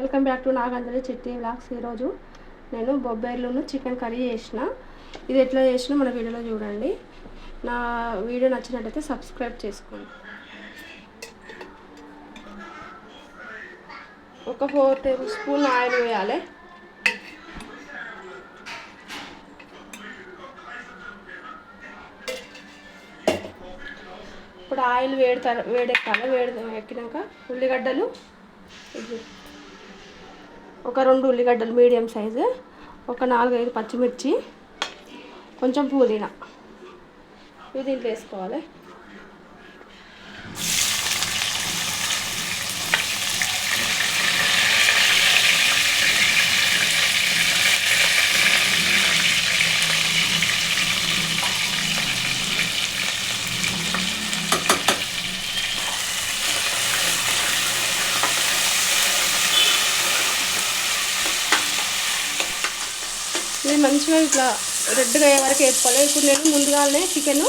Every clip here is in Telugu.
వెల్కమ్ బ్యాక్ టు నాగంజలి చిట్టి బ్లాగ్స్ ఈరోజు. నేను బొబ్బేర్లను చికెన్ కర్రీ చేసిన. ఇది ఎట్లా చేసినా మన వీడియోలో చూడండి. నా వీడియో నచ్చినట్టయితే సబ్స్క్రైబ్ చేసుకోండి. ఒక ఫోర్ టేబుల్ స్పూన్ ఆయిల్ వేయాలి. ఇప్పుడు ఆయిల్ వేడి వేడెక్కాలి. వేడి ఎక్కినాక ఉల్లిగడ్డలు ఇది ఒక రెండు ఉల్లిగడ్డలు మీడియం సైజు ఒక నాలుగైదు పచ్చిమిర్చి కొంచెం పుదీనా. ఇవి దీంట్లో వేసుకోవాలి. మంచిగా ఇట్లా రెడ్గా అయ్యే వరకు వేసుకోవాలి. ఇప్పుడు నేను ముందుగానే చికెన్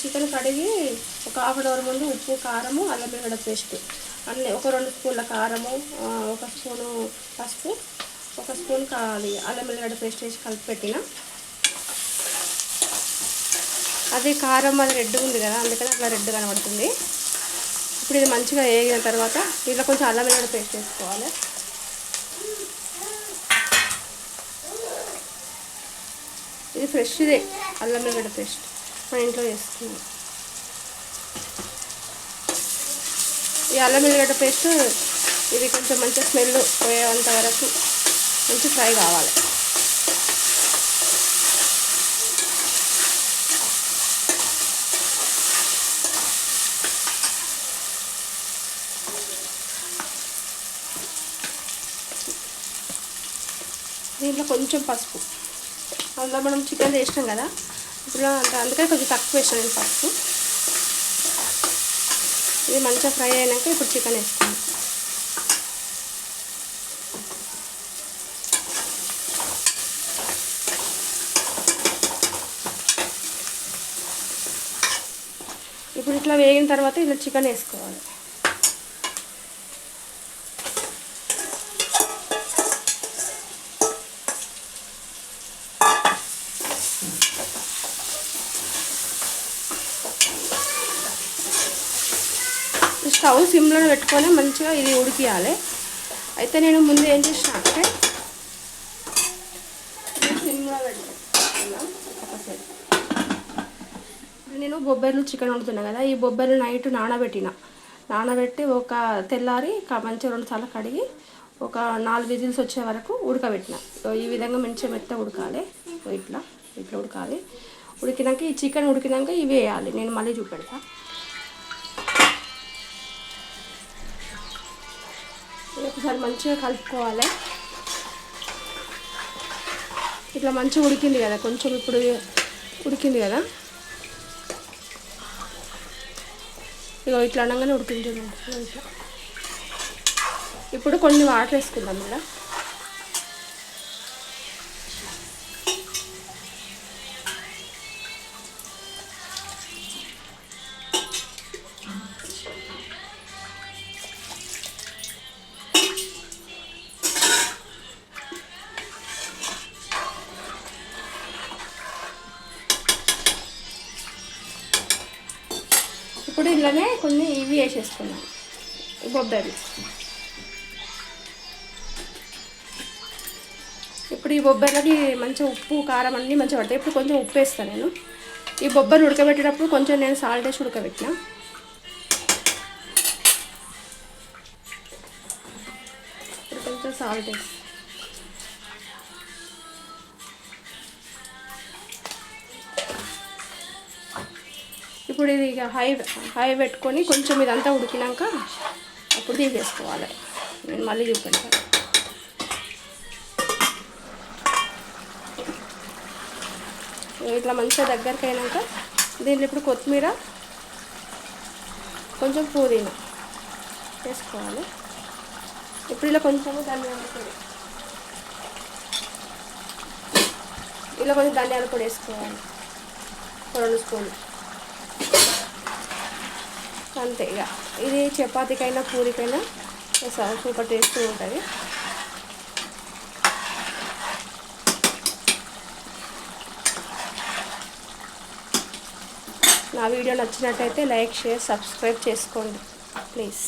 చికెన్ కడిగి ఒక హాఫ్ అన్ అవర్ ముందు ఉప్పు కారము అల్లం వెల్లిగడ్డ పేస్ట్. అన్నీ ఒక రెండు స్పూన్ల కారము ఒక స్పూను పసుపు ఒక స్పూన్ కావాలి. అల్లం వెల్లిగడ్డ పేస్ట్ వేసి కలిపి పెట్టిన. అది కారం అది రెడ్ ఉంది కదా అందుకని అట్లా రెడ్ కనబడుతుంది. ఇప్పుడు ఇది మంచిగా వేగిన తర్వాత దీంట్లో కొంచెం అల్లం వెల్లిగడ్డ పేస్ట్ వేసుకోవాలి. ఇది ఫ్రెష్దే అల్లం వెల్లిగడ్డ పేస్ట్ మన ఇంట్లో చేసుకున్నాం ఈ అల్లం వెల్లిగడ్డ పేస్ట్ ఇది కొంచెం మంచి స్మెల్ పోయేంత వరకు మంచి ఫ్రై కావాలి. దీంట్లో కొంచెం పసుపు. అందులో మనం చికెన్ చేసినాం కదా ఇప్పుడు అంత అందుకని కొంచెం తక్కువ వేసాను నేను ఫస్ట్ ఇది మంచిగా ఫ్రై అయినాక ఇప్పుడు చికెన్ వేసుకున్నాం ఇప్పుడు ఇట్లా వేగిన తర్వాత ఇలా చికెన్ వేసుకోవాలి. స్టవ్ సిమ్లో పెట్టుకొని మంచిగా ఇది ఉడికియాలి. అయితే నేను ముందు ఏం చేసిన అంటే సిమ్లో పెట్టుకున్నాం నేను బొబ్బర్లు చికెన్ వండుతున్నా కదా ఈ బొబ్బర్లు నైట్ నానబెట్టిన. నానబెట్టి ఒక తెల్లారి మంచిగా రెండు సార్లు కడిగి ఒక నాలుగు విజిల్స్ వచ్చే వరకు ఉడకబెట్టిన. ఈ విధంగా మంచిగా మెత్త ఉడకాలి. ఇట్లా ఇట్లా ఉడకాలి. ఉడికినాక ఈ చికెన్ ఉడికినాక ఇవి వేయాలి. నేను మళ్ళీ చూపెడతాను ఒకసారి మంచిగా కలుపుకోవాలి. ఇట్లా మంచిగా ఉడికింది కదా కొంచెం ఇప్పుడు ఉడికింది కదా. ఇగో ఇట్లా అనగానే ఉడికింది ఇట్లా ఇప్పుడు కొన్ని వాటర్ వేసుకుందాం మేడం. ఇప్పుడు ఇలానే కొన్ని ఇవి వేసేసుకున్నాం. ఈ బొబ్బర్లు ఇప్పుడు ఈ బొబ్బర్లకి మంచిగా ఉప్పు కారం అన్నీ మంచిగా పడతాయి. ఇప్పుడు కొంచెం ఉప్పు వేస్తాను నేను. ఈ బొబ్బర్లు ఉడకబెట్టేటప్పుడు కొంచెం నేను సాల్ట్ వేసి ఉడకబెట్టిన. ఇప్పుడు కొంచెం సాల్ట్ వేస్తాను ఇప్పుడు ఇది ఇక హై హై పెట్టుకొని కొంచెం ఇదంతా ఉడికినాక అప్పుడు తీసేసుకోవాలి. నేను మళ్ళీ చూపించాను ఇట్లా మంచిగా దగ్గరికి అయినాక దీంట్లో ఇప్పుడు కొత్తిమీర కొంచెం పుదీనా వేసుకోవాలి. ఇప్పుడు ఇలా కొంచెము ధనియాల పొడి. ఇలా కొంచెం ధనియాల పొడి వేసుకోవాలి. రెండు స్పూన్లు. అంతే ఇక. ఇది చపాతీకైనా పూరికైనా సూపర్ టేస్ట్ ఉంటుంది. నా వీడియో నచ్చినట్టయితే లైక్ షేర్ సబ్స్క్రైబ్ చేసుకోండి. ప్లీజ్.